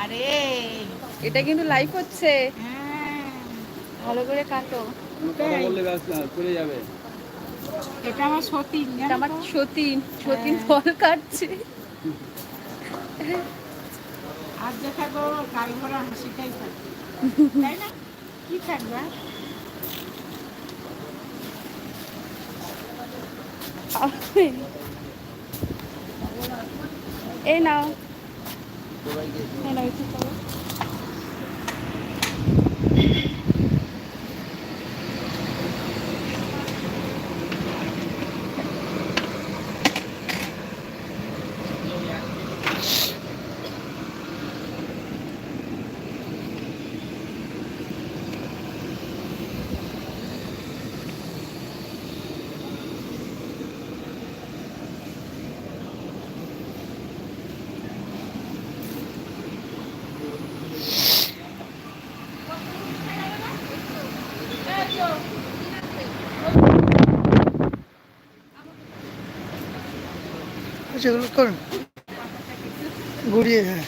আরে এটা কিন্তু লাইভ হচ্ছে। হ্যাঁ ভালো করে কাটো। চলে যাবে। এটা আমার সতীন এটা আমার সতীন সতীন হ্যাঁ। ফল কাটছে। আর দেখা গো গাড়ি ঘোড়া হাসিটাই থাকবে তাই না? কি থাকবে? এই নাও। এই নাও একটু খাও। আচ্ছা এগুলো করুন ঘুরিয়ে হ্যাঁ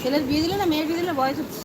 ছেলের বিয়ে দিলে না মেয়ের বিয়ে দিলে বয়স হচ্ছে